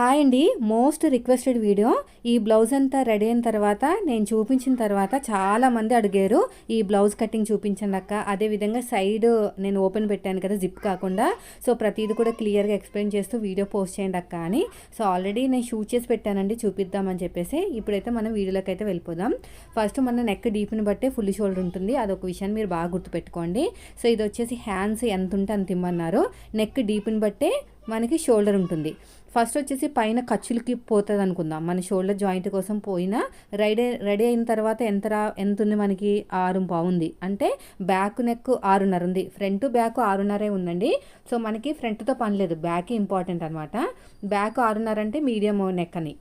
Hi అండి. Most requested video. ఈ blouse అంతా రెడీ అయిన తర్వాత నేను చూపించిన తర్వాత చాలా మంది అడిగారు ఈ బ్లౌజ్ కటింగ్ చూపించండి అక్క. అదేవిధంగా సైడ్ నేను ఓపెన్ పెట్టాను కదా జిప్ కాకుండా. సో ప్రతిదీ కూడా క్లియర్గా ఎక్స్ప్లెయిన్ చేస్తూ వీడియో పోస్ట్ చేయండి అక్క అని. సో ఆల్రెడీ నేను షూట్ చేసి పెట్టానండి చూపిద్దామని చెప్పేసి. ఇప్పుడైతే మనం వీడియోలోకి అయితే వెళ్ళిపోదాం. ఫస్ట్ మన నెక్ డీప్ని బట్టే ఫుల్ షోల్డర్ ఉంటుంది. అదొక విషయాన్ని మీరు బాగా గుర్తుపెట్టుకోండి. సో ఇది వచ్చేసి హ్యాండ్స్ ఎంత ఉంటే అంత ఇమ్మన్నారు. నెక్ డీప్ని బట్టే మనకి షోల్డర్ ఉంటుంది. ఫస్ట్ వచ్చేసి పైన ఖర్చులకి పోతుంది అనుకుందాం. మన షోల్డర్ జాయింట్ కోసం పోయినా రెడీ రెడీ అయిన తర్వాత ఎంత రా ఎంత ఉంది మనకి? ఆరు బాగుంది అంటే బ్యాక్ నెక్ ఆరున్నర ఉంది. ఫ్రంట్ బ్యాక్ ఆరున్నరే ఉందండి. సో మనకి ఫ్రంట్తో పని లేదు. బ్యాక్ ఇంపార్టెంట్ అనమాట బ్యాక్ ఆరున్నర అంటే మీడియం నెక్ అని.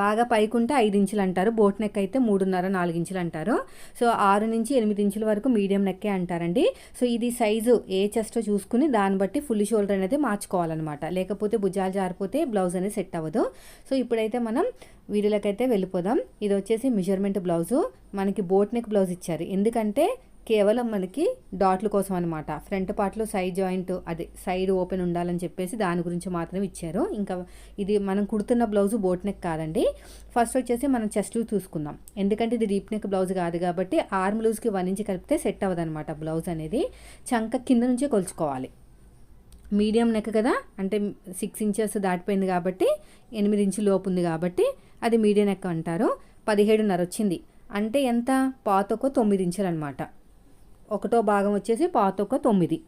బాగా పైకుంటే ఐదు ఇంచులు అంటారు బోట్ నెక్ అయితే మూడున్నర నాలుగు ఇంచులు అంటారు. సో ఆరు నుంచి ఎనిమిది ఇంచుల వరకు మీడియం నెక్కే అంటారండి. సో ఇది సైజు ఏ చెస్ట్ చూసుకుని దాన్ని బట్టి ఫుల్ షోల్డర్ అనేది మార్చుకోవాలన్నమాట. లేకపోతే భుజాలు జారిపోతే బ్లౌజ్ అనేది సెట్ అవ్వదు. సో ఇప్పుడైతే మనం వీడియోలోకి అయితే వెళ్ళిపోదాం. ఇది వచ్చేసి మెజర్మెంట్ బ్లౌజు. మనకి బోట్ నెక్ బ్లౌజ్ ఇచ్చారు. ఎందుకంటే కేవలం మనకి డాట్ల కోసం అనమాట ఫ్రంట్ పార్ట్లో సైడ్ జాయింట్ అదే సైడ్ ఓపెన్ ఉండాలని చెప్పేసి దాని గురించి మాత్రం ఇచ్చారు. ఇంకా ఇది మనం కుడుతున్న బ్లౌజ్ బోట్ నెక్ కాదండి. ఫస్ట్ వచ్చేసి మనం చెస్ట్ చూసుకుందాం. ఎందుకంటే ఇది డీప్ నెక్ బ్లౌజ్ కాదు కాబట్టి ఆర్మ్ లూజ్కి వన్ ఇంచ్ కలిపితే సెట్ అవ్వదనమాట బ్లౌజ్ అనేది. చంక కింద నుంచే కొలుచుకోవాలి. మీడియం నెక్ కదా అంటే సిక్స్ ఇంచెస్ దాటిపోయింది కాబట్టి ఎనిమిది ఇంచు లోపు ఉంది కాబట్టి అది మీడియం నెక్ అంటారు. పదిహేడున్నర వచ్చింది. అంటే ఎంత? పాతొక తొమ్మిది ఇంచులు అనమాట ఒకటో భాగం వచ్చేసి పాతొక తొమ్మిది.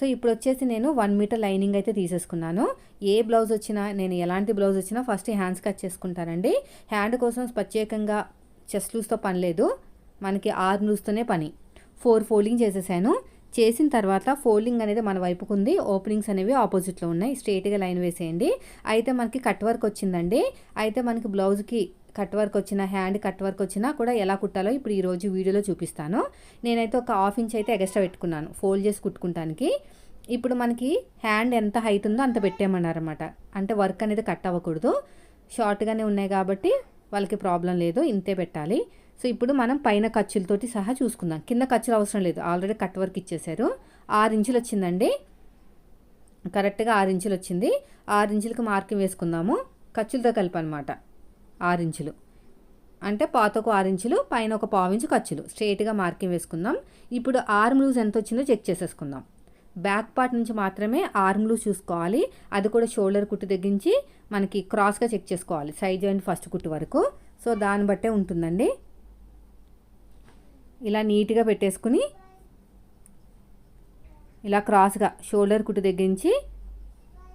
సో ఇప్పుడు వచ్చేసి నేను వన్ మీటర్ లైనింగ్ అయితే తీసేసుకున్నాను. ఏ బ్లౌజ్ వచ్చినా నేను ఎలాంటి బ్లౌజ్ వచ్చినా ఫస్ట్ హ్యాండ్స్ కట్ చేసుకుంటానండి. హ్యాండ్ కోసం ప్రత్యేకంగా చెస్ట్ లూస్తో పని లేదు. మనకి ఆర్మ్ లూస్తోనే పని. ఫోర్ ఫోల్డింగ్ చేసేసాను. చేసిన తర్వాత ఫోల్డింగ్ అనేది మన వైపుకు ఉంది. ఓపెనింగ్స్ అనేవి ఆపోజిట్లో ఉన్నాయి. స్ట్రైట్గా లైన్ వేసేయండి. అయితే మనకి కట్ వర్క్ వచ్చిందండి. అయితే మనకి బ్లౌజ్కి కట్ వర్క్ వచ్చిన హ్యాండ్ కట్ వర్క్ వచ్చినా కూడా ఎలా కుట్టాలో ఇప్పుడు ఈరోజు వీడియోలో చూపిస్తాను. నేనైతే ఒక హాఫ్ ఇంచ్ అయితే ఎగస్ట్రా పెట్టుకున్నాను ఫోల్డ్ చేసి కుట్టుకుంటానికి. ఇప్పుడు మనకి హ్యాండ్ ఎంత హైట్ ఉందో అంత పెట్టేయమన్నారన్నమాట. అంటే వర్క్ అనేది కట్ అవ్వకూడదు. షార్ట్గానే ఉన్నాయి కాబట్టి వాళ్ళకి ప్రాబ్లం లేదు ఇంతే పెట్టాలి. సో ఇప్పుడు మనం పైన ఖర్చులతోటి సహా చూసుకుందాం. కింద ఖర్చులు అవసరం లేదు ఆల్రెడీ కట్ వర్క్ ఇచ్చేశారు. ఆరు ఇంచులు వచ్చిందండి. కరెక్ట్గా ఆరు ఇంచులు వచ్చింది. ఆరు ఇంచులకు మార్కింగ్ వేసుకుందాము. ఖర్చులతో కలిపి అనమాట ఆరించులు. అంటే పాత ఒక పైన ఒక పావు ఇంచు ఖర్చులు. స్ట్రైట్గా మార్కింగ్ వేసుకుందాం. ఇప్పుడు ఆర్మ్ లూజ్ ఎంత వచ్చిందో చెక్ చేసేసుకుందాం. బ్యాక్ పార్ట్ నుంచి మాత్రమే ఆర్మ్ లూజ్ చూసుకోవాలి. అది కూడా షోల్డర్ కుట్టు తగ్గించి మనకి క్రాస్గా చెక్ చేసుకోవాలి. సైడ్ జాయింట్ ఫస్ట్ కుట్టు వరకు. సో దాన్ని బట్టే ఉంటుందండి. ఇలా నీట్గా పెట్టేసుకుని ఇలా క్రాస్గా షోల్డర్ కుట్టు తగ్గించి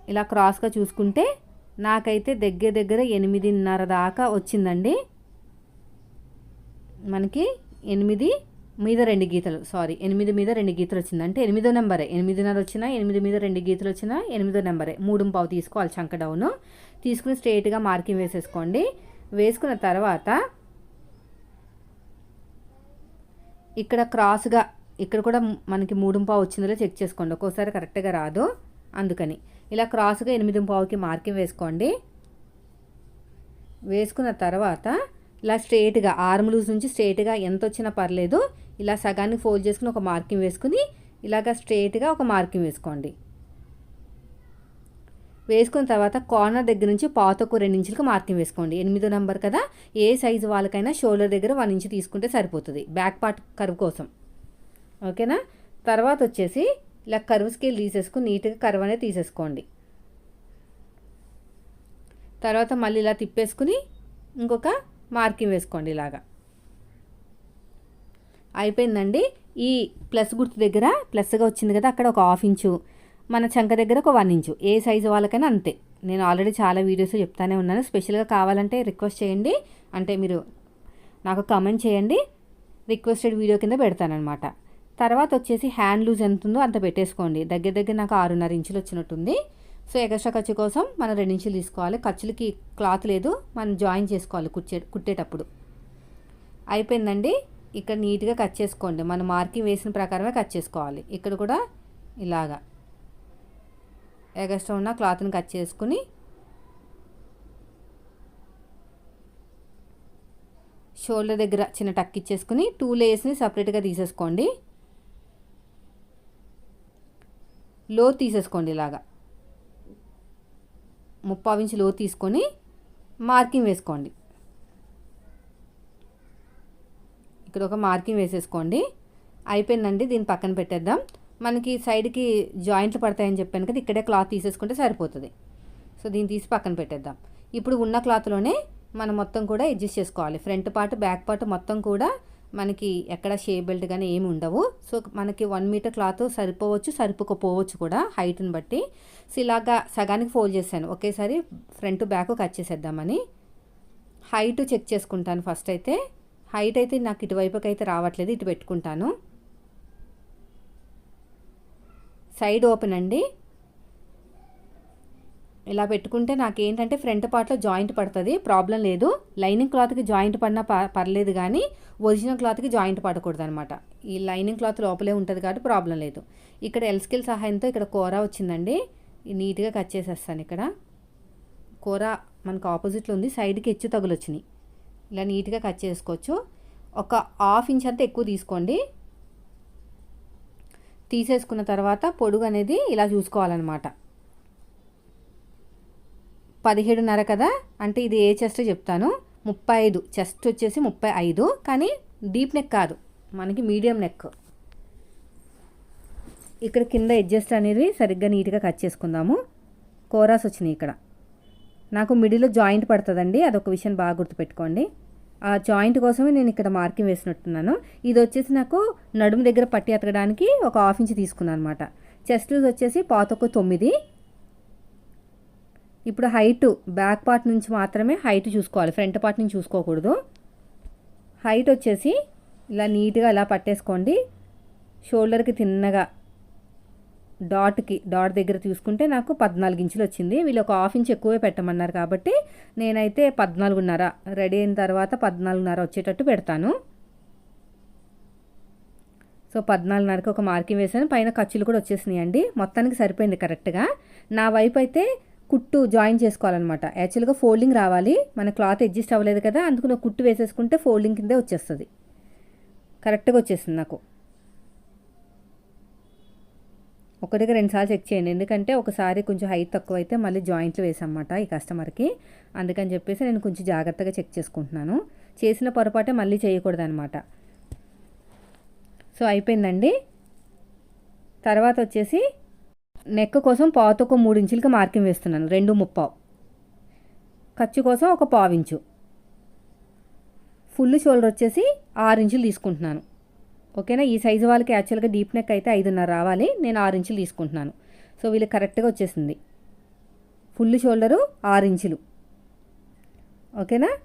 ఇలా క్రాస్గా చూసుకుంటే నాకైతే దగ్గర దగ్గర ఎనిమిదిన్నర దాకా వచ్చిందండి. మనకి ఎనిమిది మీద రెండు గీతలు సారీ ఎనిమిది మీద రెండు గీతలు వచ్చింది. అంటే ఎనిమిదో నెంబరే ఎనిమిదిన్నర వచ్చినా ఎనిమిది మీద రెండు గీతలు వచ్చినా ఎనిమిదో నెంబరే. మూడు పావు తీసుకోవాలి చంక డౌన్ తీసుకుని స్ట్రైట్గా మార్కింగ్ వేసేసుకోండి. వేసుకున్న తర్వాత ఇక్కడ క్రాస్గా ఇక్కడ కూడా మనకి మూడు పావు వచ్చిందో చెక్ చేసుకోండి. ఒక్కోసారి కరెక్ట్గా రాదు. అందుకని ఇలా క్రాస్గా ఎనిమిది పావుకి మార్కింగ్ వేసుకోండి. వేసుకున్న తర్వాత ఇలా స్ట్రేట్గా ఆర్మ్ లూజ్ నుంచి స్ట్రేట్గా ఎంత వచ్చినా పర్లేదు ఇలా సగాన్ని ఫోల్డ్ చేసుకుని ఒక మార్కింగ్ వేసుకుని ఇలాగ స్ట్రేట్గా ఒక మార్కింగ్ వేసుకోండి. వేసుకున్న తర్వాత కార్నర్ దగ్గర నుంచి పాతకు రెండు ఇంచులకు మార్కింగ్ వేసుకోండి. ఎనిమిదో నెంబర్ కదా ఏ సైజు వాళ్ళకైనా షోల్డర్ దగ్గర వన్ ఇంచ్ తీసుకుంటే సరిపోతుంది బ్యాక్ పార్ట్ కరువు కోసం. ఓకేనా? తర్వాత వచ్చేసి ఇలా కర్వ్ స్కేల్ తీసేసుకుని నీట్గా కర్వ్ అనేది తీసేసుకోండి. తర్వాత మళ్ళీ ఇలా తిప్పేసుకుని ఇంకొక మార్కింగ్ వేసుకోండి ఇలాగా. అయిపోయిందండి. ఈ ప్లస్ గుర్తు దగ్గర ప్లస్గా వచ్చింది కదా అక్కడ ఒక హాఫ్ ఇంచు. మన చంక దగ్గర ఒక వన్ ఇంచు. ఏ సైజు వాళ్ళకైనా అంతే. నేను ఆల్రెడీ చాలా వీడియోస్ చెప్తానే ఉన్నాను. స్పెషల్గా కావాలంటే రిక్వెస్ట్ చేయండి. అంటే మీరు నాకు కమెంట్ చేయండి. రిక్వెస్టెడ్ వీడియో కింద పెడతానమాట తర్వాత వచ్చేసి హ్యాండ్ లూజ్ ఎంత ఉందో అంత పెట్టేసుకోండి. దగ్గర దగ్గర నాకు ఆరున్నర ఇంచులు వచ్చినట్టుంది. సో ఎక్స్ట్రా ఖర్చు కోసం మనం రెండు ఇంచులు తీసుకోవాలి. ఖర్చులకి క్లాత్ లేదు. మనం జాయిన్ చేసుకోవాలి కుట్టే కుట్టేటప్పుడు. అయిపోయిందండి. ఇక్కడ నీట్గా కట్ చేసుకోండి. మనం మార్కింగ్ వేసిన ప్రకారమే కట్ చేసుకోవాలి. ఇక్కడ కూడా ఇలాగా. ఎగస్ట్రా ఉన్న క్లాత్ని కట్ చేసుకుని షోల్డర్ దగ్గర చిన్న టక్ ఇచ్చేసుకుని టూ లేయర్స్ని సపరేట్గా తీసేసుకోండి. లో తీసేసుకోండి ఇలాగా. ముప్పావు ఇంచు లో తీసుకొని మార్కింగ్ వేసుకోండి. ఇక్కడ ఒక మార్కింగ్ వేసేసుకోండి. అయిపోయిందండి దీన్ని పక్కన పెట్టేద్దాం. మనకి సైడ్కి జాయింట్లు పడతాయని చెప్పాను కదా ఇక్కడే క్లాత్ తీసేసుకుంటే సరిపోతుంది. సో దీన్ని తీసి పక్కన పెట్టేద్దాం. ఇప్పుడు ఉన్న క్లాత్లోనే మనం మొత్తం కూడా అడ్జస్ట్ చేసుకోవాలి. ఫ్రంట్ పార్ట్ బ్యాక్ పార్ట్ మొత్తం కూడా మనకి ఎక్కడ షేప్ బెల్ట్ కానీ ఏమి ఉండవు. సో మనకి వన్ మీటర్ క్లాత్ సరిపోవచ్చు సరిపోకపోవచ్చు కూడా హైట్ని బట్టి. సో ఇలాగా సగానికి ఫోల్డ్ చేశాను. ఒకేసారి ఫ్రంట్ బ్యాక్ కట్ చేసేద్దామని. హైట్ చెక్ చేసుకుంటాను ఫస్ట్ అయితే. హైట్ అయితే నాకు ఇటువైపుకి అయితే రావట్లేదు ఇటు పెట్టుకుంటాను. సైడ్ ఓపెన్ అండి. ఇలా పెట్టుకుంటే నాకు ఏంటంటే ఫ్రంట్ పార్ట్లో జాయింట్ పడుతుంది ప్రాబ్లం లేదు. లైనింగ్ క్లాత్కి జాయింట్ పడినా పర్లేదు కానీ ఒరిజినల్ క్లాత్కి జాయింట్ పడకూడదు అనమాట ఈ లైనింగ్ క్లాత్ లోపలే ఉంటుంది కాబట్టి ప్రాబ్లం లేదు. ఇక్కడ ఎల్స్కిల్ సహాయంతో ఇక్కడ కూర వచ్చిందండి. నీట్గా కట్ చేసేస్తాను ఇక్కడ. కూర మనకు ఆపోజిట్లో ఉంది సైడ్కి హెచ్చు తగులు వచ్చినాయి. ఇలా నీట్గా కట్ చేసుకోవచ్చు. ఒక హాఫ్ ఇంచ్ అంతా ఎక్కువ తీసుకోండి. తీసేసుకున్న తర్వాత పొడుగు అనేది ఇలా చూసుకోవాలన్నమాట. పదిహేడున్నర కదా? అంటే ఇది ఏ చెస్ట్ చెప్తాను? ముప్పై ఐదు చెస్ట్ వచ్చేసి ముప్పై ఐదు కానీ డీప్ నెక్ కాదు. మనకి మీడియం నెక్. ఇక్కడ కింద అడ్జస్ట్ అనేది సరిగ్గా నీట్గా కట్ చేసుకుందాము. కోరాస్ వచ్చినాయి ఇక్కడ. నాకు మిడిల్లో జాయింట్ పడుతుందండి. అదొక విషయం బాగా గుర్తుపెట్టుకోండి. ఆ జాయింట్ కోసమే నేను ఇక్కడ మార్కింగ్ వేసినట్టున్నాను. ఇది వచ్చేసి నాకు నడుము దగ్గర పట్టి ఎతకడానికి ఒక హాఫ్ ఇంచ్ తీసుకున్నాను అనమాట చెస్ట్ వచ్చేసి వచ్చేసి ఒక తొమ్మిది. ఇప్పుడు హైట్ బ్యాక్ పార్ట్ నుంచి మాత్రమే హైట్ చూసుకోవాలి. ఫ్రంట్ పార్ట్ నుంచి చూసుకోకూడదు. హైట్ వచ్చేసి ఇలా నీట్గా ఇలా పట్టేసుకోండి. షోల్డర్కి తిన్నగా డాట్కి డాట్ దగ్గర చూసుకుంటే నాకు పద్నాలుగు ఇంచులు వచ్చింది. వీళ్ళు ఒక హాఫ్ ఇంచ్ ఎక్కువే పెట్టమన్నారు కాబట్టి నేనైతే పద్నాలుగున్నర రెడీ అయిన తర్వాత పద్నాలుగున్నర వచ్చేటట్టు పెడతాను. సో పద్నాలుగున్నరకి ఒక మార్కింగ్ వేసాను పైన ఖర్చులు కూడా వచ్చేసినాయి అండి మొత్తానికి సరిపోయింది కరెక్ట్గా నా వైపు అయితే కుట్టు జాయిన్ చేసుకోవాలన్నమాట. యాక్చువల్గా ఫోల్డింగ్ రావాలి. మన క్లాత్ అడ్జస్ట్ అవ్వలేదు కదా అందుకు నాకు కుట్టు వేసేసుకుంటే ఫోల్డింగ్ కిందే వచ్చేస్తుంది. కరెక్ట్గా వచ్చేసింది నాకు. ఒకటిగా రెండుసార్లు చెక్ చేయండి. ఎందుకంటే ఒకసారి కొంచెం హైట్ తక్కువ అయితే మళ్ళీ జాయింట్లు వేసామన్నమాట ఈ కస్టమర్కి. అందుకని చెప్పేసి నేను కొంచెం జాగ్రత్తగా చెక్ చేసుకుంటున్నాను. చేసిన పొరపాటే మళ్ళీ చేయకూడదు అనమాట సో అయిపోయిందండి. తర్వాత వచ్చేసి నెక్ కోసం పావుతో ఒక మూడు ఇంచులకి మార్కింగ్ వేస్తున్నాను. రెండు ముప్పావు. ఖర్చు కోసం ఒక పావు ఇంచు. ఫుల్ షోల్డర్ వచ్చేసి ఆరు ఇంచులు తీసుకుంటున్నాను. ఓకేనా? ఈ సైజు వాళ్ళకి యాక్చువల్గా డీప్ నెక్ అయితే ఐదున్నర రావాలి. నేను ఆరు ఇంచులు తీసుకుంటున్నాను. సో వీళ్ళకి కరెక్ట్గా వచ్చేసింది. ఫుల్ షోల్డరు ఆరు ఇంచులు. ఓకేనా?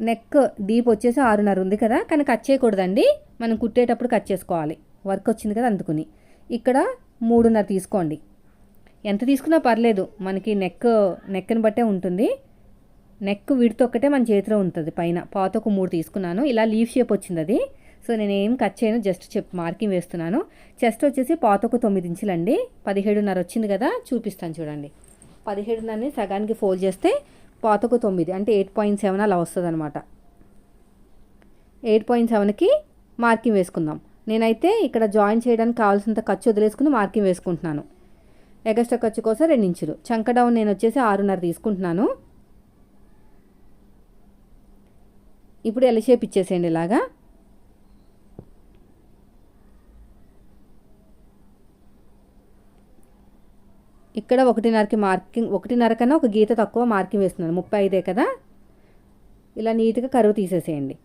నెక్ డీప్ వచ్చేసి ఆరున్నర ఉంది కదా? కానీ కట్ చేయకూడదండి. మనం కుట్టేటప్పుడు కట్ చేసుకోవాలి. వర్క్ వచ్చింది కదా అందుకుని. ఇక్కడ మూడున్నర తీసుకోండి. ఎంత తీసుకున్నా పర్లేదు మనకి నెక్ నెక్ని బట్టే ఉంటుంది. నెక్ విడితో ఒక్కటే మన చేతిలో ఉంటుంది పైన. పాత ఒక మూడు తీసుకున్నాను. ఇలా లీవ్ షేప్ వచ్చింది అది. సో నేను ఏం కట్ చేయను జస్ట్ చెప్ మార్కింగ్ వేస్తున్నాను. చెస్ట్ వచ్చేసి పాత ఒక తొమ్మిది ఇంచులండి. పదిహేడున్నర వచ్చింది కదా చూపిస్తాను చూడండి. పదిహేడున్నరని సగానికి ఫోల్డ్ చేస్తే పాత ఒక తొమ్మిది అంటే ఎయిట్ పాయింట్ సెవెన్ అలా వస్తుంది అనమాట ఎయిట్ పాయింట్ సెవెన్కి మార్కింగ్ వేసుకుందాం. నేనైతే ఇక్కడ జాయిన్ చేయడానికి కావాల్సినంత ఖర్చు వదిలేసుకుని మార్కింగ్ వేసుకుంటున్నాను. ఎగస్ట్రా ఖర్చు కోసం రెండు ఇంచులు చంక డౌన్ నేను వచ్చేసి ఆరున్నర తీసుకుంటున్నాను. ఇప్పుడు ఎల్ షేప్ ఇచ్చేసేయండి ఇలాగా. ఇక్కడ ఒకటిన్నరకి మార్కింగ్ ఒకటిన్నర కన్నా ఒక గీత తక్కువ మార్కింగ్ వేస్తున్నాను. ముప్పై ఐదే కదా? ఇలా నీట్గా కరువు తీసేసేయండి.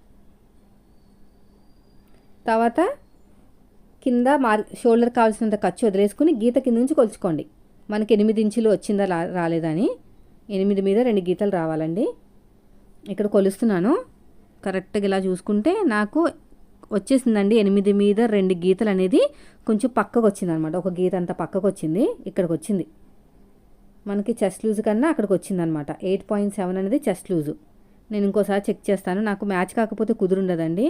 తర్వాత కింద మార్ షోల్డర్ కావాల్సినంత ఖర్చు వదిలేసుకుని గీత కింద నుంచి కొలుచుకోండి. మనకి ఎనిమిది ఇంచులు వచ్చిందా రాలేదని. ఎనిమిది మీద రెండు గీతలు రావాలండి. ఇక్కడ కొలుస్తున్నాను. కరెక్ట్గా ఇలా చూసుకుంటే నాకు వచ్చేసిందండి ఎనిమిది మీద రెండు గీతలు అనేది కొంచెం పక్కకు వచ్చింది అనమాట ఒక గీత అంత పక్కకు వచ్చింది ఇక్కడికి వచ్చింది. మనకి చెస్ట్ లూజ్ కన్నా అక్కడికి వచ్చింది అనమాట ఎయిట్ పాయింట్ సెవెన్ అనేది చెస్ట్ లూజు. నేను ఇంకోసారి చెక్ చేస్తాను. నాకు మ్యాచ్ కాకపోతే కుదురుండదండి.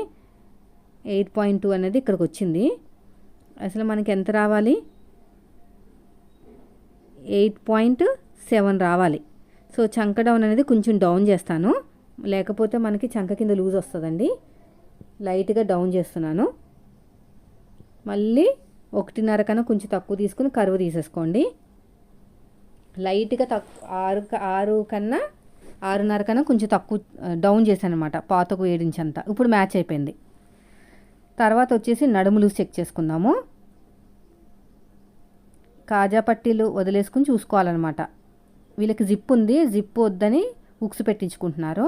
ఎయిట్ పాయింట్ టూ అనేది ఇక్కడికి వచ్చింది. అసలు మనకి ఎంత రావాలి? ఎయిట్ పాయింట్ సెవెన్ రావాలి. సో చంక డౌన్ అనేది కొంచెం డౌన్ చేస్తాను. లేకపోతే మనకి చంక కింద లూజ్ వస్తుందండి. లైట్గా డౌన్ చేస్తున్నాను. మళ్ళీ ఒకటిన్నర కన్నా కొంచెం తక్కువ తీసుకుని కరువు తీసేసుకోండి. లైట్గా తక్కువ ఆరు ఆరు కన్నా ఆరున్నర కన్నా కొంచెం తక్కువ డౌన్ చేశాను అనమాట పాతకు ఏడించి అంతా. ఇప్పుడు మ్యాచ్ అయిపోయింది. తర్వాత వచ్చేసి నడుములు చెక్ చేసుకుందాము. కాజా పట్టీలు వదిలేసుకుని చూసుకోవాలన్నమాట. వీళ్ళకి జిప్ ఉంది జిప్ వద్దని ఉక్స్ పెట్టించుకుంటున్నారు.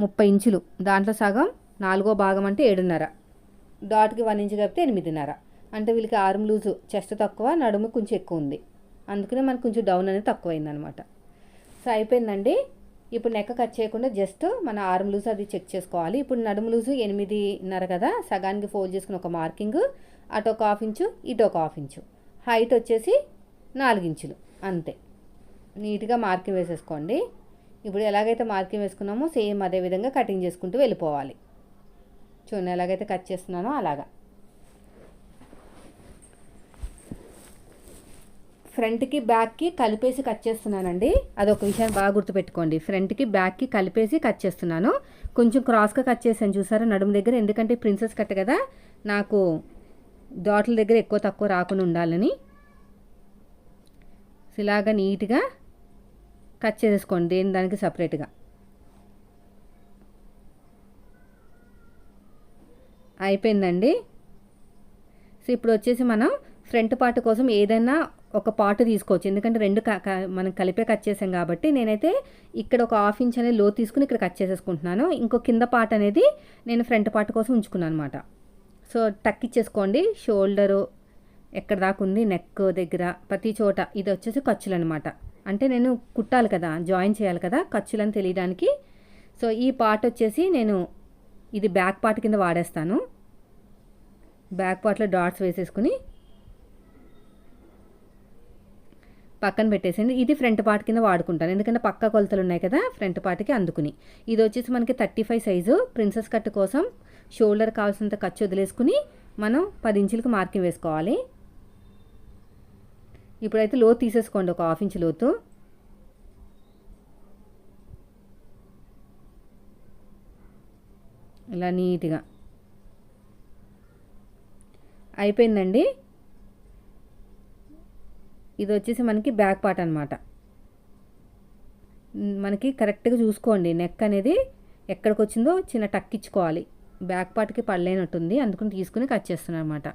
ముప్పై ఇంచులు దాంట్లో సగం నాలుగో భాగం అంటే ఏడున్నర. డాట్కి వన్ ఇంచు కలిపితే ఎనిమిదిన్నర. అంటే వీళ్ళకి ఆర్మ్ లూజు చెస్ట్ తక్కువ నడుము కొంచెం ఎక్కువ ఉంది. అందుకనే మనకు కొంచెం డౌన్ అనేది తక్కువైందనమాట సో అయిపోయిందండి. ఇప్పుడు నెక్క కట్ చేయకుండా జస్ట్ మన ఆర్మ్ లూజ్ అది చెక్ చేసుకోవాలి. ఇప్పుడు నడుము లూజు ఎనిమిదిన్నర కదా సగానికి ఫోల్డ్ చేసుకుని ఒక మార్కింగ్ అటు ఒక హాఫ్ ఇంచు ఇటు ఒక హాఫ్ ఇంచు. హైట్ వచ్చేసి నాలుగించులు అంతే. నీట్గా మార్కింగ్ వేసేసుకోండి. ఇప్పుడు ఎలాగైతే మార్కింగ్ వేసుకున్నామో సేమ్ అదే విధంగా కటింగ్ చేసుకుంటూ వెళ్ళిపోవాలి. చూడండి ఎలాగైతే కట్ చేస్తున్నానో అలాగా. ఫ్రంట్కి బ్యాక్కి కలిపేసి కట్ చేస్తున్నానండి. అదొక విషయాన్ని బాగా గుర్తుపెట్టుకోండి. ఫ్రంట్కి బ్యాక్కి కలిపేసి కట్ చేస్తున్నాను. కొంచెం క్రాస్గా కట్ చేశాను చూసారా? నడుము దగ్గర. ఎందుకంటే ప్రిన్సెస్ కట్ కదా. నాకు డాట్ల దగ్గర ఎక్కువ తక్కువ రాకుండా ఉండాలని. ఇలాగా నీట్గా కట్ చేసేసుకోండి. దేని దానికి సపరేట్గా. అయిపోయిందండి. సో ఇప్పుడు వచ్చేసి మనం ఫ్రంట్ పార్ట్ కోసం ఏదైనా ఒక పార్ట్ తీసుకోవచ్చు. ఎందుకంటే రెండు మనం కలిపే కట్ చేసాం కాబట్టి నేనైతే ఇక్కడ ఒక హాఫ్ ఇంచ్ అనేది లో తీసుకుని ఇక్కడ కట్ చేసేసుకుంటున్నాను. ఇంకో కింద పార్ట్ అనేది నేను ఫ్రంట్ పార్ట్ కోసం ఉంచుకున్నాను అనమాట సో టక్ ఇచ్చేసుకోండి. షోల్డరు ఎక్కడ దాకా ఉంది? నెక్ దగ్గర. ప్రతి చోట. ఇది వచ్చేసి ఖర్చులు అనమాట అంటే నేను కుట్టాలి కదా జాయిన్ చేయాలి కదా ఖర్చులని తెలియడానికి. సో ఈ పార్ట్ వచ్చేసి నేను ఇది బ్యాక్ పార్ట్ కింద వాడేస్తాను. బ్యాక్ పార్ట్లో డాట్స్ వేసేసుకుని పక్కన పెట్టేసింది ఇది ఫ్రంట్ పార్ట్ కింద వాడుకుంటాను. ఎందుకంటే పక్క కొలతలు ఉన్నాయి కదా ఫ్రంట్ పార్ట్కి అందుకుని. ఇది వచ్చేసి మనకి thirty five size. Princess cut కోసం షోల్డర్ కావాల్సినంత ఖర్చు వదిలేసుకుని మనం పది ఇంచులకు మార్కింగ్ వేసుకోవాలి. ఇప్పుడైతే లోతు తీసేసుకోండి ఒక హాఫ్ ఇంచ్ లోతు. ఇలా నీట్గా. అయిపోయిందండి. ఇది వచ్చేసి మనకి బ్యాక్ పార్ట్ అనమాట మనకి కరెక్ట్గా చూసుకోండి. నెక్ అనేది ఎక్కడికి వచ్చిందో చిన్న టక్ ఇచ్చుకోవాలి. బ్యాక్ పార్ట్కి పడలేనట్టుంది. అందుకని తీసుకుని కట్ చేస్తున్నాను అనమాట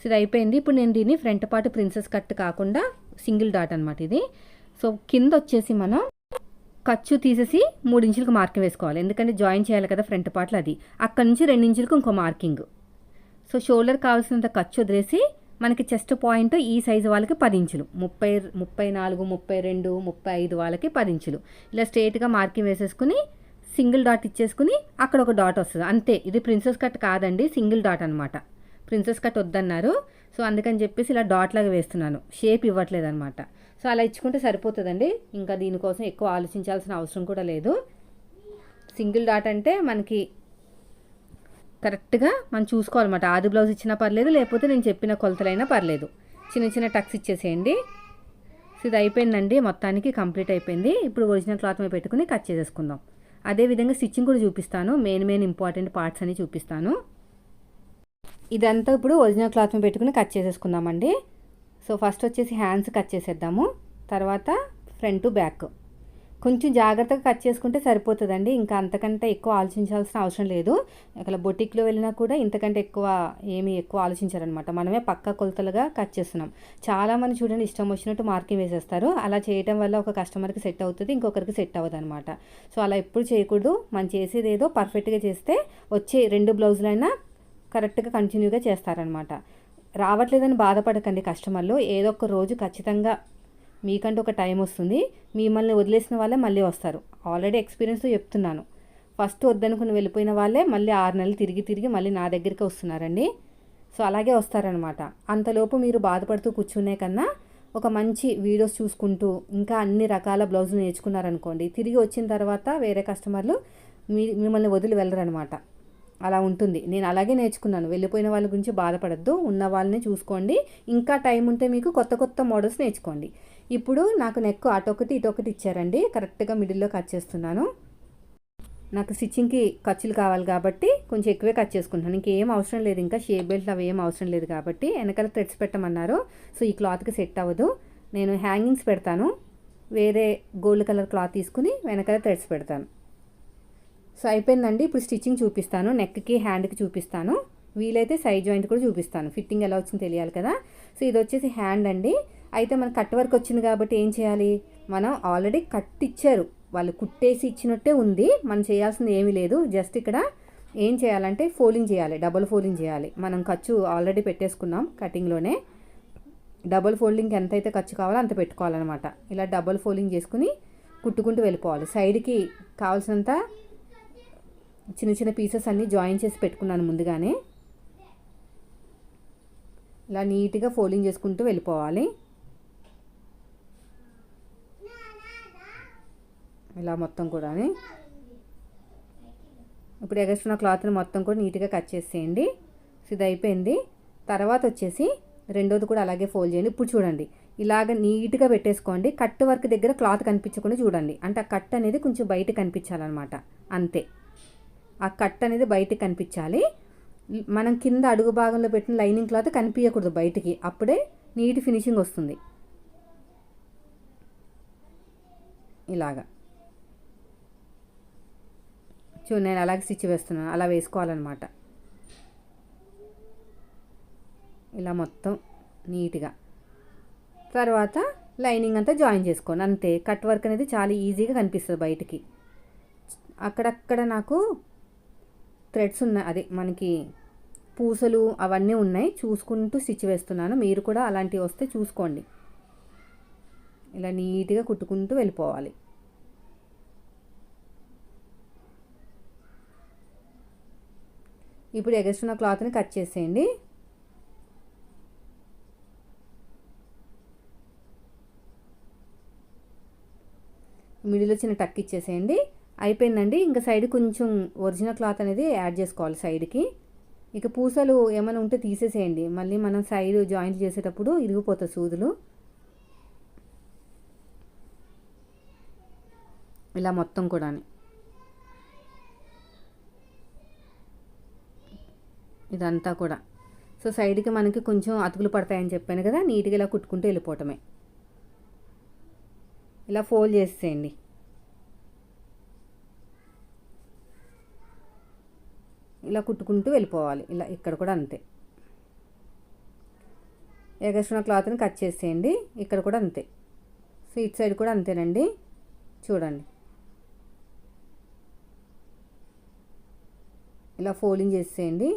సో ఇది అయిపోయింది. ఇప్పుడు నేను దీన్ని ఫ్రంట్ పార్ట్ ప్రిన్సెస్ కట్ కాకుండా సింగిల్ డాట్ అనమాట ఇది. సో కింద వచ్చేసి మనం ఖర్చు తీసేసి మూడు ఇంచులకు మార్కింగ్ వేసుకోవాలి. ఎందుకంటే జాయిన్ చేయాలి కదా ఫ్రంట్ పార్ట్లో అది. అక్కడ నుంచి రెండించులకు ఇంకో మార్కింగ్. సో షోల్డర్ కావాల్సినంత ఖర్చు వదిలేసి మనకి చెస్ట్ పాయింట్ ఈ సైజు వాళ్ళకి పది ఇంచులు. ముప్పై ముప్పై నాలుగు ముప్పై రెండు ముప్పై ఐదు వాళ్ళకి పది ఇంచులు. ఇలా స్ట్రేట్గా మార్కింగ్ వేసేసుకుని సింగిల్ డాట్ ఇచ్చేసుకుని అక్కడ ఒక డాట్ వస్తుంది. అంతే. ఇది ప్రిన్సెస్ కట్ కాదండి సింగిల్ డాట్ అనమాట ప్రిన్సెస్ కట్ వద్దన్నారు. సో అందుకని చెప్పేసి ఇలా డాట్ లాగా వేస్తున్నాను. షేప్ ఇవ్వట్లేదు అనమాట సో అలా ఇచ్చుకుంటే సరిపోతుందండి. ఇంకా దీనికోసం ఎక్కువ ఆలోచించాల్సిన అవసరం కూడా లేదు. సింగిల్ డాట్ అంటే మనకి కరెక్ట్గా మనం చూసుకోవాలన్నమాట. ఆది బ్లౌజ్ ఇచ్చినా పర్లేదు లేకపోతే నేను చెప్పిన కొలతలైనా పర్లేదు. చిన్న చిన్న టక్స్ ఇచ్చేసేయండి. ఇది అయిపోయిందండి. మొత్తానికి కంప్లీట్ అయిపోయింది. ఇప్పుడు ఒరిజినల్ క్లాత్ మీద పెట్టుకుని కట్ చేసేసుకుందాం. అదేవిధంగా స్టిచ్చింగ్ కూడా చూపిస్తాను. మెయిన్ మెయిన్ ఇంపార్టెంట్ పార్ట్స్ అని చూపిస్తాను. ఇదంతా ఇప్పుడు ఒరిజినల్ క్లాత్ మీద పెట్టుకుని కట్ చేసేసుకుందామండి. సో ఫస్ట్ వచ్చేసి హ్యాండ్స్ కట్ చేసేద్దాము. తర్వాత ఫ్రంట్ బ్యాక్. కొంచెం జాగ్రత్తగా కట్ చేసుకుంటే సరిపోతుందండి. ఇంకా అంతకంటే ఎక్కువ ఆలోచించాల్సిన అవసరం లేదు. ఇక్కడ బొటిక్లో వెళ్ళినా కూడా ఇంతకంటే ఎక్కువ ఏమీ ఎక్కువ ఆలోచించారనమాట. మనమే పక్క కొలతలుగా కట్ చేస్తున్నాం. చాలామంది చూడండి ఇష్టం వచ్చినట్టు మార్కింగ్ వేసేస్తారు. అలా చేయడం వల్ల ఒక కస్టమర్కి సెట్ అవుతుంది ఇంకొకరికి సెట్ అవ్వదు అనమాట సో అలా ఎప్పుడు చేయకూడదు. మనం చేసేది ఏదో పర్ఫెక్ట్గా చేస్తే వచ్చే రెండు బ్లౌజులైనా కరెక్ట్గా కంటిన్యూగా చేస్తారనమాట. రావట్లేదని బాధపడకండి కస్టమర్లు. ఏదో ఒక రోజు ఖచ్చితంగా మీకంటూ ఒక టైం వస్తుంది. మిమ్మల్ని వదిలేసిన వాళ్ళే మళ్ళీ వస్తారు. ఆల్రెడీ ఎక్స్పీరియన్స్తో చెప్తున్నాను. ఫస్ట్ వద్దనుకుని వెళ్ళిపోయిన వాళ్ళే మళ్ళీ ఆరు నెలలు తిరిగి తిరిగి మళ్ళీ నా దగ్గరికి వస్తున్నారండి. సో అలాగే వస్తారనమాట అంతలోపు మీరు బాధపడుతూ కూర్చునే కన్నా ఒక మంచి వీడియోస్ చూసుకుంటూ ఇంకా అన్ని రకాల బ్లౌజులు నేర్చుకున్నారనుకోండి తిరిగి వచ్చిన తర్వాత వేరే కస్టమర్లు మీ మిమ్మల్ని వదిలి వెళ్ళరనమాట అలా ఉంటుంది. నేను అలాగే నేర్చుకున్నాను. వెళ్ళిపోయిన వాళ్ళ గురించి బాధపడద్దు. ఉన్న వాళ్ళని చూసుకోండి. ఇంకా టైం ఉంటే మీకు కొత్త కొత్త మోడల్స్ నేర్చుకోండి. ఇప్పుడు నాకు నెక్ అటొకటి ఇటొకటి ఇచ్చారండి. కరెక్ట్గా మిడిల్లో కట్ చేస్తున్నాను. నాకు స్టిచ్చింగ్కి ఖర్చులు కావాలి కాబట్టి కొంచెం ఎక్కువే కట్ చేసుకుంటాను ఇంకేం అవసరం లేదు. ఇంకా షేప్ బెల్ట్ అవి ఏం అవసరం లేదు కాబట్టి వెనకాల థ్రెడ్స్ పెట్టమన్నారు. సో ఈ క్లాత్కి సెట్ అవ్వదు. నేను హ్యాంగింగ్స్ పెడతాను. వేరే గోల్డ్ కలర్ క్లాత్ తీసుకుని వెనకాల థ్రెడ్స్ పెడతాను. సో అయిపోయిందండి. ఇప్పుడు స్టిచ్చింగ్ చూపిస్తాను. నెక్కి హ్యాండ్కి చూపిస్తాను. వీలైతే సైడ్ జాయింట్ కూడా చూపిస్తాను. ఫిట్టింగ్ ఎలా వచ్చిందో తెలియాలి కదా. సో ఇది వచ్చేసి హ్యాండ్ అండి. అయితే మన కట్ వర్క్ వచ్చింది కాబట్టి ఏం చేయాలి? మనం ఆల్రెడీ కట్ ఇచ్చారు. వాళ్ళు కుట్టేసి ఇచ్చినట్టే ఉంది. మనం చేయాల్సింది ఏమీ లేదు. జస్ట్ ఇక్కడ ఏం చేయాలంటే ఫోలింగ్ చేయాలి. డబుల్ ఫోలింగ్ చేయాలి. మనం ఖర్చు ఆల్రెడీ పెట్టేసుకున్నాం కటింగ్లోనే డబుల్ ఫోల్డింగ్కి ఎంత అయితే ఖర్చు కావాలో అంత పెట్టుకోవాలన్నమాట. ఇలా డబుల్ ఫోల్డింగ్ చేసుకుని కుట్టుకుంటూ వెళ్ళిపోవాలి. సైడ్కి కావాల్సినంత చిన్న చిన్న పీసెస్ అన్నీ జాయిన్ చేసి పెట్టుకున్నాను ముందుగానే. ఇలా నీట్గా ఫోల్డింగ్ చేసుకుంటూ వెళ్ళిపోవాలి. ఇలా మొత్తం కూడా ఇప్పుడు ఎగస్ట్రున్న క్లాత్ని మొత్తం కూడా నీట్గా కట్ చేసేయండి. సో ఇది అయిపోయింది. తర్వాత వచ్చేసి రెండోది కూడా అలాగే ఫోల్డ్ చేయండి. ఇప్పుడు చూడండి. ఇలాగ నీట్గా పెట్టేసుకోండి. కట్ వర్క్ దగ్గర క్లాత్ కనిపించకుండా చూడండి. అంటే ఆ కట్ అనేది కొంచెం బయట కనిపించాలన్నమాట. అంతే. ఆ కట్ అనేది బయటకు కనిపించాలి. మనం కింద అడుగు భాగంలో పెట్టిన లైనింగ్ క్లాత్ కనిపించకూడదు బయటికి. అప్పుడే నీట్ ఫినిషింగ్ వస్తుంది. ఇలాగా. చూ నేను అలాగే స్టిచ్ వేస్తున్నాను. అలా వేసుకోవాలన్నమాట. ఇలా మొత్తం నీట్గా. తర్వాత లైనింగ్ అంతా జాయిన్ చేసుకోండి. అంతే. కట్ వర్క్ అనేది చాలా ఈజీగా కనిపిస్తుంది బయటికి. అక్కడక్కడ నాకు థ్రెడ్స్ ఉన్నాయి. అదే మనకి పూసలు అవన్నీ ఉన్నాయి. చూసుకుంటూ స్టిచ్ వేస్తున్నాను. మీరు కూడా అలాంటివి వస్తే చూసుకోండి. ఇలా నీట్గా కుట్టుకుంటూ వెళ్ళిపోవాలి. ఇప్పుడు ఎగస్ట్రున్న క్లాత్ని కట్ చేసేయండి. మిడిలో చిన్న టక్ ఇచ్చేసేయండి. అయిపోయిందండి. ఇంకా సైడ్ కొంచెం ఒరిజినల్ క్లాత్ అనేది యాడ్ చేసుకోవాలి సైడ్కి. ఇక పూసలు ఏమైనా ఉంటే తీసేసేయండి. మళ్ళీ మనం సైడ్ జాయింట్ చేసేటప్పుడు ఇరిగిపోతాయి సూదులు. ఇలా మొత్తం కూడా ఇదంతా కూడా. సో సైడ్కి మనకి కొంచెం అతుకులు పడతాయని చెప్పాను కదా నీట్గా ఇలా కుట్టుకుంటూ వెళ్ళిపోవటమే. ఇలా ఫోల్డ్ చేసేయండి. ఇలా కుట్టుకుంటూ వెళ్ళిపోవాలి. ఇలా ఇక్కడ కూడా అంతే. ఎగసిన క్లాత్ని కట్ చేసేయండి. ఇక్కడ కూడా అంతే. సో ఇటు సైడ్ కూడా అంతేనండి. చూడండి. ఇలా ఫోల్డింగ్ చేసేయండి.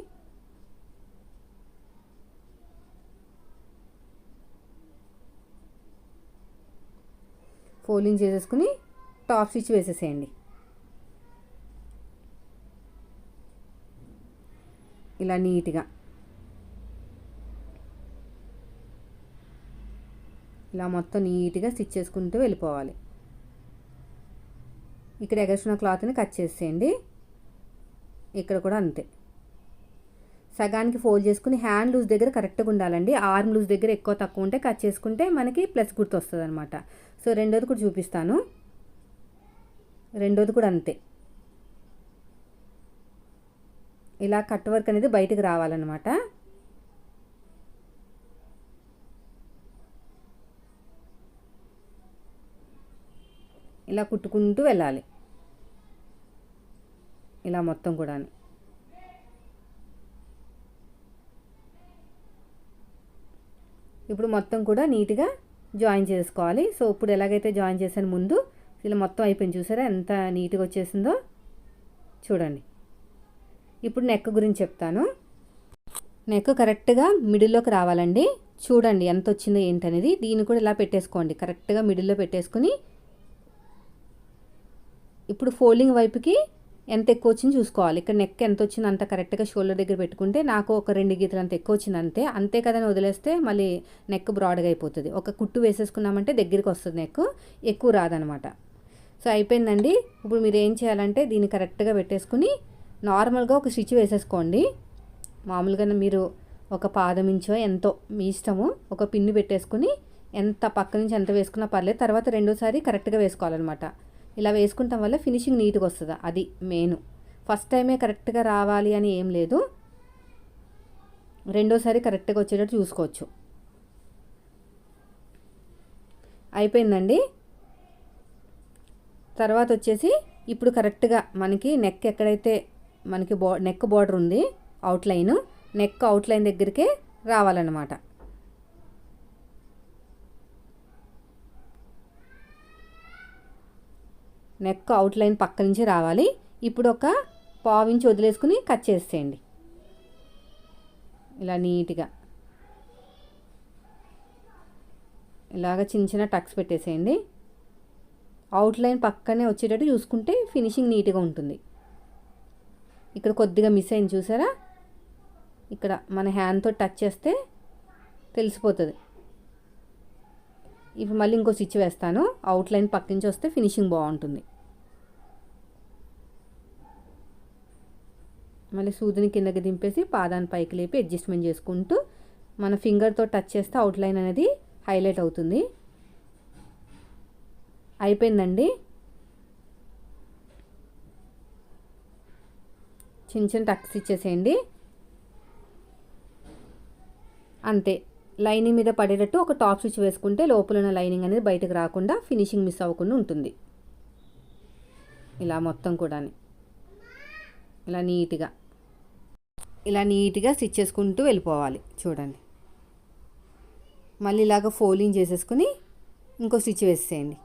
ఫోల్డింగ్ చేసేసుకుని టాప్ స్టిచ్ వేసేసేయండి. ఇలా నీట్గా. ఇలా మొత్తం నీట్గా స్టిచ్ చేసుకుంటూ వెళ్ళిపోవాలి. ఇక్కడ ఎగర్చున్న క్లాత్ని కట్ చేసేయండి. ఇక్కడ కూడా అంతే. సగానికి ఫోల్డ్ చేసుకుని హ్యాండ్ లూజ్ దగ్గర కరెక్ట్గా ఉండాలండి. ఆర్మ్ లూజ్ దగ్గర ఎక్కువ తక్కువ ఉంటే కట్ చేసుకుంటే మనకి ప్లస్ గుర్తు వస్తుంది అనమాట సో రెండోది కూడా చూపిస్తాను. రెండోది కూడా అంతే. ఇలా కట్ వర్క్ అనేది బయటకు రావాలన్నమాట. ఇలా కుట్టుకుంటూ వెళ్ళాలి. ఇలా మొత్తం కూడా ఇప్పుడు మొత్తం కూడా నీట్గా జాయిన్ చేసుకోవాలి. సో ఇప్పుడు ఎలాగైతే జాయిన్ చేశాను ముందు ఇలా మొత్తం అయిపోయింది చూసారా? ఎంత నీట్గా వచ్చేసిందో చూడండి. ఇప్పుడు నెక్ గురించి చెప్తాను. నెక్ కరెక్ట్గా మిడిల్లోకి రావాలండి. చూడండి ఎంత వచ్చిందో ఏంటనేది. దీన్ని కూడా ఇలా పెట్టేసుకోండి. కరెక్ట్గా మిడిల్లో పెట్టేసుకుని ఇప్పుడు ఫోల్డింగ్ వైపుకి ఎంత ఎక్కువ వచ్చింది చూసుకోవాలి. ఇక్కడ నెక్ ఎంత వచ్చింది అంత కరెక్ట్గా షోల్డర్ దగ్గర పెట్టుకుంటే నాకు ఒక రెండు గీతలు అంత ఎక్కువ వచ్చింది అంతే. అంతే కదని వదిలేస్తే మళ్ళీ నెక్ బ్రాడ్గా అయిపోతుంది. ఒక కుట్టు వేసేసుకున్నామంటే దగ్గరికి వస్తుంది నెక్ ఎక్కువ రాదనమాట. సో అయిపోయిందండి. ఇప్పుడు మీరు ఏం చేయాలంటే దీన్ని కరెక్ట్గా పెట్టేసుకుని నార్మల్గా ఒక స్టిచ్ వేసేసుకోండి. మామూలుగా మీరు ఒక పాదం ఇంచో ఎంతో మీ ఇష్టము ఒక పిన్ను పెట్టేసుకుని ఎంత పక్క నుంచి ఎంత వేసుకున్నా పర్లేదు. తర్వాత రెండోసారి కరెక్ట్గా వేసుకోవాలన్నమాట. ఇలా వేసుకుంటాం వల్ల ఫినిషింగ్ నీట్గా వస్తుంది. అది మెయిన్. ఫస్ట్ టైమే కరెక్ట్గా రావాలి అని ఏం లేదు. రెండోసారి కరెక్ట్గా వచ్చేటట్టు చూసుకోవచ్చు. అయిపోయిందండి. తర్వాత వచ్చేసి ఇప్పుడు కరెక్ట్గా మనకి నెక్ ఎక్కడైతే మనకి బా నెక్ బార్డర్ ఉంది అవుట్లైన్ నెక్ అవుట్లైన్ దగ్గరికే రావాలన్నమాట. నెక్ అవుట్లైన్ పక్క నుంచి రావాలి. ఇప్పుడు ఒక పావించి వదిలేసుకుని కట్ చేసేయండి. ఇలా నీట్గా. ఇలాగ చిన్న చిన్న టక్స్ పెట్టేసేయండి. అవుట్లైన్ పక్కనే వచ్చేటట్టు చూసుకుంటే ఫినిషింగ్ నీట్గా ఉంటుంది. ఇక్కడ కొద్దిగా మిస్ అయింది చూసారా? ఇక్కడ మన హ్యాండ్తో టచ్ చేస్తే తెలిసిపోతుంది. ఇప్పుడు మళ్ళీ ఇంకో స్టిచ్ వేస్తాను. అవుట్లైన్ పక్క నుంచి వస్తే ఫినిషింగ్ బాగుంటుంది. మళ్ళీ సూదిని కిందకి దింపేసి పాదాన్ని పైకి లేపి అడ్జస్ట్మెంట్ చేసుకుంటూ మన ఫింగర్తో టచ్ చేస్తే అవుట్లైన్ అనేది హైలైట్ అవుతుంది. అయిపోయిందండి. చిన్న చిన్న టక్స్ ఇచ్చేసేయండి. అంతే. లైనింగ్ మీద పడేటట్టు ఒక టాప్ స్విచ్ వేసుకుంటే లోపల ఉన్న లైనింగ్ అనేది బయటకు రాకుండా ఫినిషింగ్ మిస్ అవ్వకుండా ఉంటుంది. ఇలా మొత్తం కూడా ఇలా నీట్గా. ఇలా నీట్గా స్టిచ్ చేసుకుంటూ వెళ్ళిపోవాలి. చూడండి. మళ్ళీ ఇలాగ ఫోల్డింగ్ చేసేసుకుని ఇంకో స్టిచ్ వేసేయండి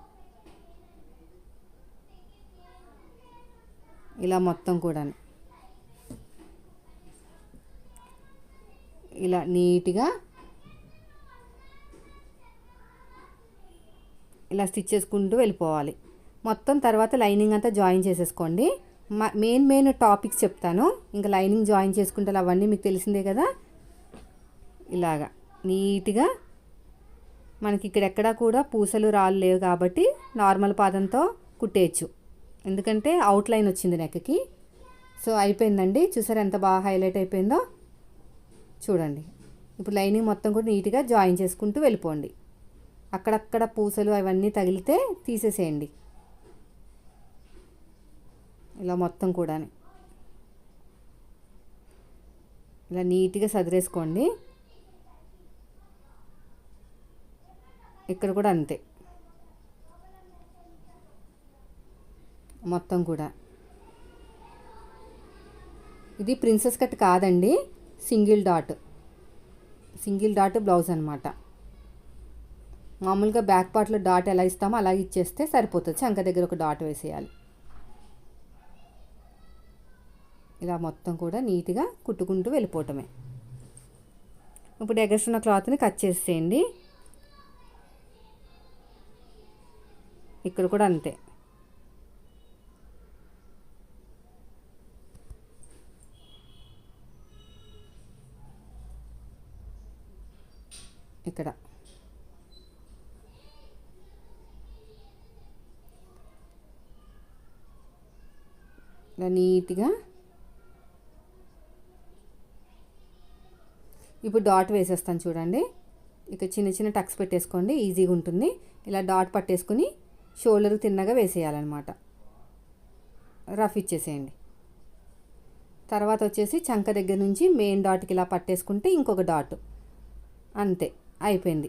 ఇలా మొత్తం కూడా ఇలా నీట్గా ఇలా స్టిచ్ చేసుకుంటూ వెళ్ళిపోవాలి. మొత్తం తర్వాత లైనింగ్ అంతా జాయిన్ చేసేసుకోండి. మెయిన్ మెయిన్ టాపిక్స్ చెప్తాను. ఇంకా లైనింగ్ జాయిన్ చేసుకుంటే అవన్నీ మీకు తెలిసిందే కదా? ఇలాగా. నీట్గా మనకి ఇక్కడెక్కడా కూడా పూసలు రాళ్ళు లేవు కాబట్టి నార్మల్ పాదంతో కుట్టేయచ్చు. ఎందుకంటే అవుట్లైన్ వచ్చింది నెక్కి. సో అయిపోయిందండి. చూసారు ఎంత బాగా హైలైట్ అయిపోయిందో? చూడండి. ఇప్పుడు లైనింగ్ మొత్తం కూడా నీట్గా జాయిన్ చేసుకుంటూ వెళ్ళిపోండి. అక్కడక్కడ పూసలు అవన్నీ తగిలితే తీసేసేయండి. ఇలా మొత్తం కూడా ఇలా నీట్గా సదిరేసుకోండి. ఇక్కడ కూడా అంతే. మొత్తం కూడా. ఇది ప్రిన్సెస్ కట్ కాదండి single dot. Single dot blouse అనమాట మామూలుగా బ్యాక్ పార్ట్లో డాట్ ఎలా ఇస్తామో అలా ఇచ్చేస్తే సరిపోతుంది. చంక దగ్గర ఒక డాట్ వేసేయాలి. ఇలా మొత్తం కూడా నీట్గా కుట్టుకుంటూ వెళ్ళిపోవటమే. ఇప్పుడు ఎగస్ట్రున్న క్లాత్ని కట్ చేసేయండి. ఇక్కడ కూడా అంతే. ఇక్కడ. ఇలా నీట్గా ఇప్పుడు డాట్ వేసేస్తాను చూడండి. ఇక చిన్న చిన్న టక్స్ పెట్టేసుకోండి ఈజీగా ఉంటుంది. ఇలా డాట్ పట్టేసుకుని షోల్డర్ తిన్నగా వేసేయాలన్నమాట. రఫ్ ఇచ్చేసేయండి. తర్వాత వచ్చేసి చంక దగ్గర నుంచి మెయిన్ డాట్కి ఇలా పట్టేసుకుంటే ఇంకొక డాట్ అంతే అయిపోయింది.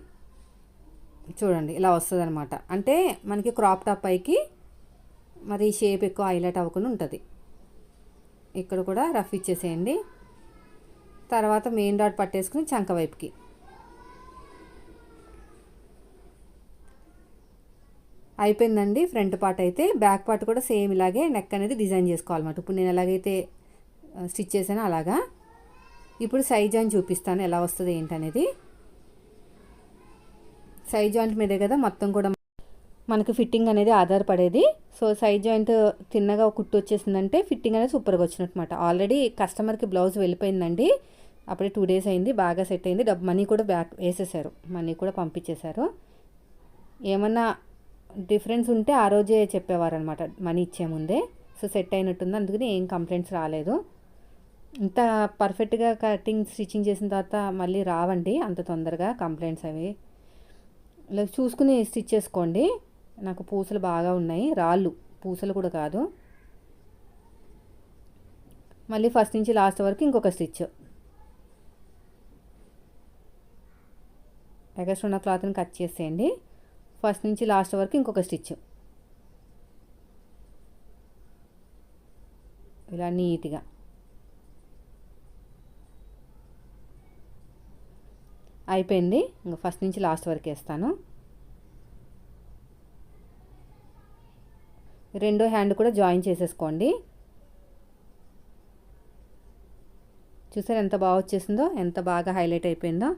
చూడండి ఇలా వస్తుంది అనమాట అంటే మనకి క్రాప్ టాప్ పైకి మరి షేప్ ఎక్కువ హైలైట్ అవ్వకుండా ఉంటుంది. ఇక్కడ కూడా రఫ్ ఇచ్చేసేయండి. తర్వాత మెయిన్ డాట్ పట్టేసుకుని చంక వైపుకి. అయిపోయిందండి. ఫ్రంట్ పార్ట్ అయితే బ్యాక్ పార్ట్ కూడా సేమ్ ఇలాగే నెక్ అనేది డిజైన్ చేసుకోవాలన్నమాట ఇప్పుడు నేను ఎలాగైతే స్టిచ్ చేశానో అలాగా. ఇప్పుడు సైజ్ జాయింట్ చూపిస్తాను ఎలా వస్తుంది ఏంటనేది. సైజ్ జాయింట్ మీదే కదా మొత్తం కూడా మనకు ఫిట్టింగ్ అనేది ఆధారపడేది. సో సైజ్ జాయింట్ తిన్నగా కుట్టు వచ్చేసిందంటే ఫిట్టింగ్ అనేది సూపర్గా వచ్చినట్టు ఆల్రెడీ కస్టమర్కి బ్లౌజ్ వెళ్ళిపోయిందండి. అప్పుడే టూ డేస్ అయింది బాగా సెట్ అయింది. డబ్బు మనీ కూడా బ్యాక్ వేసేసారు. మనీ కూడా పంపించేశారు. ఏమన్నా డిఫరెన్స్ ఉంటే ఆ రోజే చెప్పేవారు అనమాట మనీ ఇచ్చే ముందే. సో సెట్ అయినట్టుంది. అందుకని ఏం కంప్లైంట్స్ రాలేదు. ఇంత పర్ఫెక్ట్గా కటింగ్ స్టిచ్చింగ్ చేసిన తర్వాత మళ్ళీ రావండి. అంత తొందరగా కంప్లైంట్స్ అవి. చూసుకుని స్టిచ్ చేసుకోండి. నాకు పూసలు బాగా ఉన్నాయి రాళ్ళు. పూసలు కూడా కాదు. మళ్ళీ ఫస్ట్ నుంచి లాస్ట్ వరకు ఇంకొక స్టిచ్ ఎగస్ట్ ఉన్న క్లాత్ని కట్ చేసేయండి. ఫస్ట్ నుంచి లాస్ట్ వరకు ఇంకొక స్టిచ్ ఇలా నీట్గా. అయిపోయింది. ఇంకా ఫస్ట్ నుంచి లాస్ట్ వరకు వేస్తాను. రెండో హ్యాండ్ కూడా జాయిన్ చేసేసుకోండి. చూసారు ఎంత బాగా వచ్చేసిందో ఎంత బాగా హైలైట్ అయిపోయిందో.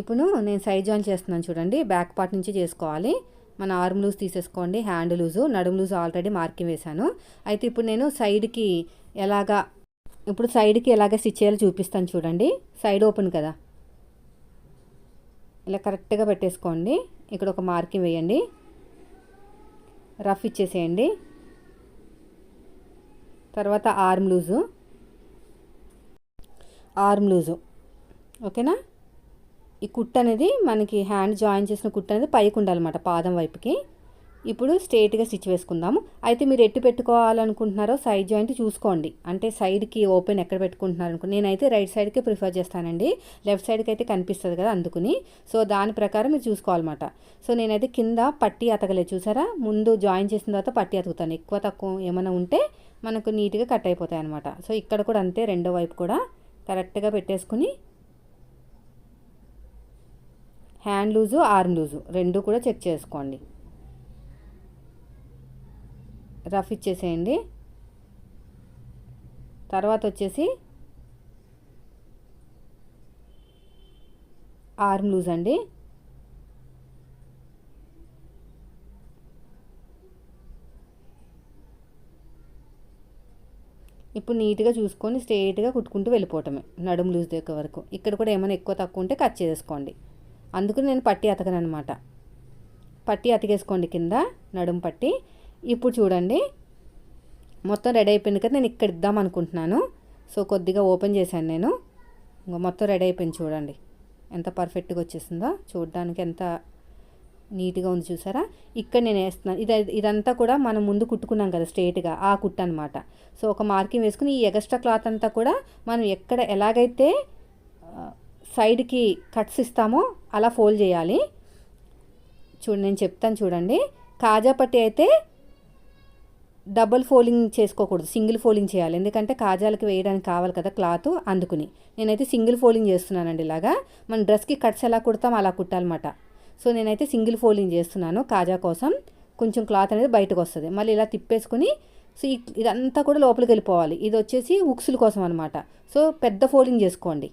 ఇప్పుడు నేను సైడ్ జాయిన్ చేస్తున్నాను చూడండి బ్యాక్ పార్ట్ నుంచి చేసుకోవాలి. మన ఆర్మ్ లూజ్ తీసేసుకోండి హ్యాండ్ లూజు నడుము లూజ్ ఆల్రెడీ మార్కింగ్ వేశాను. అయితే ఇప్పుడు నేను సైడ్కి ఎలాగా ఇప్పుడు సైడ్కి ఎలాగ స్టిచ్ చేయాలో చూపిస్తాను చూడండి. సైడ్ ఓపెన్ కదా. ఇలా కరెక్ట్గా పెట్టేసుకోండి. ఇక్కడ ఒక మార్కింగ్ వేయండి. రఫ్ ఇచ్చేసేయండి. తర్వాత ఆర్మ్ లూజు. Arm loose. ఓకేనా? ఈ కుట్ అనేది మనకి హ్యాండ్ జాయిన్ చేసిన కుట్ అనేది పైకి ఉండాలన్నమాట పాదం వైపుకి. ఇప్పుడు స్ట్రేట్గా స్టిచ్ వేసుకుందాము. అయితే మీరు ఎట్టు పెట్టుకోవాలనుకుంటున్నారో సైడ్ జాయింట్ చూసుకోండి. అంటే సైడ్కి ఓపెన్ ఎక్కడ పెట్టుకుంటున్నారు అనుకో నేనైతే రైట్ సైడ్కే ప్రిఫర్ చేస్తానండి. లెఫ్ట్ సైడ్కి అయితే కనిపిస్తుంది కదా అందుకుని. సో దాని ప్రకారం మీరు చూసుకోవాలన్నమాట. సో నేనైతే కింద పట్టి అతకలేదు. చూసారా? ముందు జాయిన్ చేసిన తర్వాత పట్టి అతుకుతాను. ఎక్కువ తక్కువ ఏమైనా ఉంటే మనకు నీట్గా కట్ అయిపోతాయి అనమాట సో ఇక్కడ కూడా అంతే. రెండో వైపు కూడా కరెక్ట్గా పెట్టేసుకుని హ్యాండ్ లూజు ఆర్మ్ లూజు రెండు కూడా చెక్ చేసుకోండి. రఫ్ ఇచ్చేసేయండి. తర్వాత వచ్చేసి ఆర్మ్ లూజ్ అండి. ఇప్పుడు నీట్గా చూసుకొని స్ట్రేట్గా కుట్టుకుంటూ వెళ్ళిపోవటమే నడుము లూజ్ దగ్గర వరకు. ఇక్కడ కూడా ఏమైనా ఎక్కువ తక్కువ ఉంటే కట్ చేసుకోండి అందుకు నేను పట్టి అతకను అనమాట పట్టి అతికేసుకోండి కింద నడుము పట్టి. ఇప్పుడు చూడండి. మొత్తం రెడీ అయిపోయింది కదా నేను ఇక్కడ ఇద్దాం అనుకుంటున్నాను. సో కొద్దిగా ఓపెన్ చేశాను నేను. ఇంకా మొత్తం రెడీ అయిపోయింది చూడండి. ఎంత పర్ఫెక్ట్గా వచ్చేసిందో చూడడానికి ఎంత నీట్గా ఉంది చూసారా? ఇక్కడ నేను వేస్తున్నాను. ఇది ఇదంతా కూడా మనం ముందు కుట్టుకున్నాం కదా స్ట్రేట్గా ఆ కుట్ట అనమాట సో ఒక మార్కింగ్ వేసుకుని ఈ ఎగస్ట్రా క్లాత్ అంతా కూడా మనం ఎక్కడ ఎలాగైతే సైడ్కి కట్స్ ఇస్తామో అలా ఫోల్డ్ చేయాలి. చూడండి నేను చెప్తాను చూడండి. కాజా పట్టి అయితే డబుల్ ఫోల్డింగ్ చేసుకోకూడదు సింగిల్ ఫోల్డింగ్ చేయాలి. ఎందుకంటే కాజాలకి వేయడానికి కావాలి కదా క్లాత్ అందుకుని. నేనైతే సింగిల్ ఫోల్డింగ్ చేస్తున్నానండి ఇలాగా. మన డ్రెస్కి కట్స్ ఎలా కుడతాం అలా కుట్టాలన్నమాట. సో నేనైతే సింగిల్ ఫోల్డింగ్ చేస్తున్నాను కాజా కోసం. కొంచెం క్లాత్ అనేది బయటకు వస్తుంది. మళ్ళీ ఇలా తిప్పేసుకుని సో ఇదంతా కూడా లోపలికి వెళ్ళిపోవాలి. ఇది వచ్చేసి ఉక్సుల కోసం అనమాట సో పెద్ద ఫోల్డింగ్ చేసుకోండి.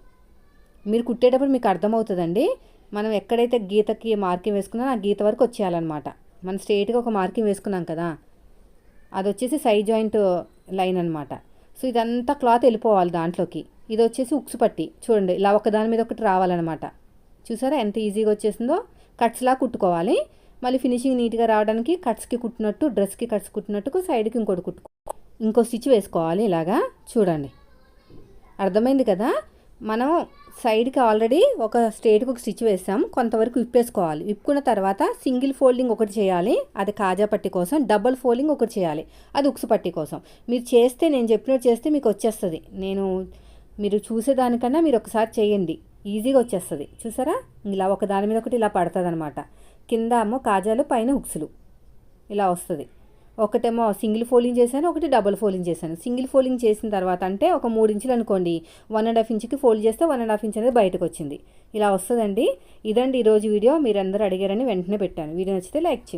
మీరు కుట్టేటప్పుడు మీకు అర్థమవుతుందండి. మనం ఎక్కడైతే గీతకి మార్కింగ్ వేసుకున్నా ఆ గీత వరకు వచ్చేయాలన్నమాట. మనం స్ట్రేట్గా ఒక మార్కింగ్ వేసుకున్నాం కదా. అది వచ్చేసి సైడ్ జాయింట్ లైన్ అనమాట సో ఇదంతా క్లాత్ వెళ్ళిపోవాలి దాంట్లోకి. ఇది వచ్చేసి ఉక్సు పట్టి. చూడండి ఇలా ఒకదాని మీద ఒకటి రావాలన్నమాట. చూసారా ఎంత ఈజీగా వచ్చేసిందో? కట్స్లా కుట్టుకోవాలి. మళ్ళీ ఫినిషింగ్ నీట్గా రావడానికి కట్స్కి కుట్టినట్టు డ్రెస్కి కట్స్ కుట్టినట్టు సైడ్కి ఇంకోటి కుట్టుకో ఇంకో స్టిచ్ వేసుకోవాలి ఇలాగా. చూడండి. అర్థమైంది కదా? మనం సైడ్కి ఆల్రెడీ ఒక స్ట్రేట్కి ఒక స్టిచ్ వేసాం. కొంతవరకు విప్పేసుకోవాలి. విప్పుకున్న తర్వాత సింగిల్ ఫోల్డింగ్ ఒకటి చేయాలి. అది కాజా పట్టి కోసం డబల్ ఫోల్డింగ్ ఒకటి చేయాలి. అది ఉక్సు పట్టి కోసం. మీరు చేస్తే నేను చెప్పినట్టు చేస్తే మీకు వచ్చేస్తుంది. నేను మీరు చూసేదానికన్నా మీరు ఒకసారి చేయండి. ఈజీగా వచ్చేస్తుంది. చూసారా? ఇలా ఒక దాని మీద ఒకటి ఇలా పడుతుంది అనమాట కింద ఏమో కాజాలు పైన ఉక్సులు. ఇలా వస్తుంది. ఒకటేమో సింగిల్ ఫోల్డింగ్ చేశాను ఒకటి డబుల్ ఫోల్డింగ్ చేశాను. సింగిల్ ఫోల్డింగ్ చేసిన తర్వాత అంటే ఒక మూడు ఇంచులు అనుకోండి వన్ అండ్ హాఫ్ ఇంచుకి ఫోల్డ్ చేస్తే వన్ అండ్ హాఫ్ ఇంచ్ అనేది బయటకు వచ్చింది. ఇలా వస్తుందండి. ఇదండి ఈరోజు వీడియో మీరందరూ అడిగారని వెంటనే పెట్టాను. వీడియో నచ్చితే లైక్ చేయండి.